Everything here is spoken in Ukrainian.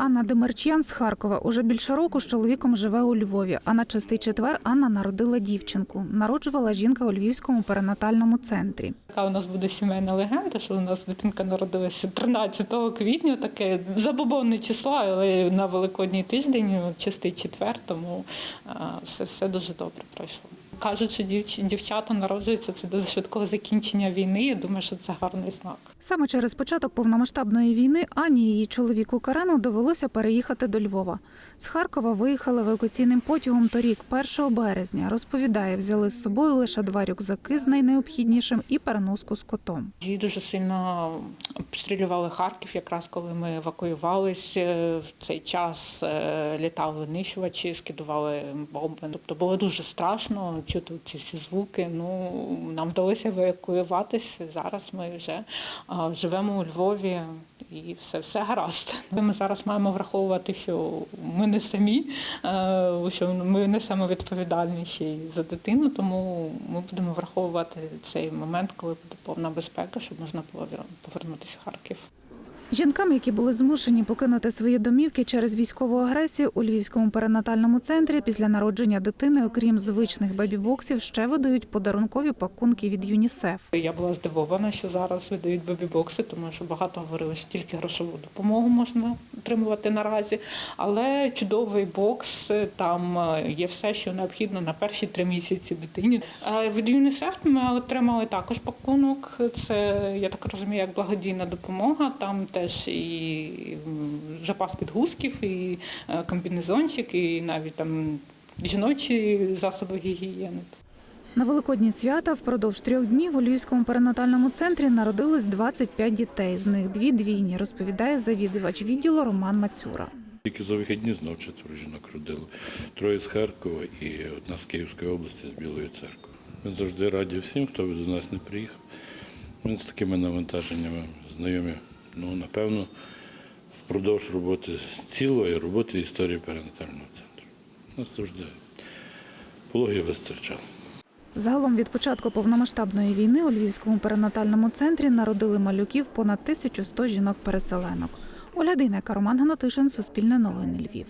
Анна Демерчян з Харкова уже більше року з чоловіком живе у Львові. А на чистий четвер Анна народила дівчинку. Народжувала жінка у Львівському перинатальному центрі. Така у нас буде сімейна легенда, що у нас дитинка народилася 13 квітня, таке забобонне число, але на Великодній тиждень, чистий четвер, тому все, все дуже добре пройшло. Кажуть, що дівч- дівчата народжуються це до швидкого закінчення війни. Я думаю, що це гарний знак. Саме через початок повномасштабної війни Ані і її чоловіку Карену довелося переїхати до Львова. З Харкова виїхали евакуаційним потягом торік, 1 березня. Розповідає, взяли з собою лише два рюкзаки з найнеобхіднішим і переноску з котом. Її дуже сильно обстрілювали Харків, якраз коли ми евакуювалися. В цей час е, літали винищувачі, скидували бомби. Тобто було дуже страшно чути ці всі звуки. Ну нам вдалося евакуюватися. Зараз ми вже живемо у Львові. І все, все гаразд. Ми зараз маємо враховувати, що ми не самі, е, що ми несемо відповідальність ще за дитину, тому ми будемо враховувати цей момент, коли буде повна безпека, щоб можна було повернутися в Харків. Жінкам, які були змушені покинути свої домівки через військову агресію у Львівському перинатальному центрі після народження дитини, окрім звичних бебі-боксів, ще видають подарункові пакунки від ЮНІСЕФ. Я була здивована, що зараз видають бебі-бокси, тому що багато говорили, що тільки грошову допомогу можна отримувати наразі. Але чудовий бокс, там е, є все, що необхідно на перші три місяці дитині. Е, Від ЮНІСЕФ ми отримали також пакунок. Це я так розумію, як благодійна допомога. Там теж і запас підгузків, і е, комбінезончик, і навіть там жіночі засоби гігієни. На великодні свята впродовж трьох днів у Львівському перинатальному центрі народилось 25 дітей. З них дві двійні, розповідає завідувач відділу Роман Мацюра. Тільки за вихідні знов четверо жінок родило. Троє з Харкова і одна з Київської області з Білої церкви. Ми завжди раді всім, хто до нас не приїхав. Ми з такими навантаженнями знайомі. Ну, напевно, впродовж роботи цілої роботи історії перинатального центру. Нас завжди пологів вистачало. Загалом від початку повномасштабної війни у Львівському перинатальному центрі народили малюків понад 1100 жінок-переселенок. Оля Дейнека, Роман Гнатишин, Суспільне новини Львів.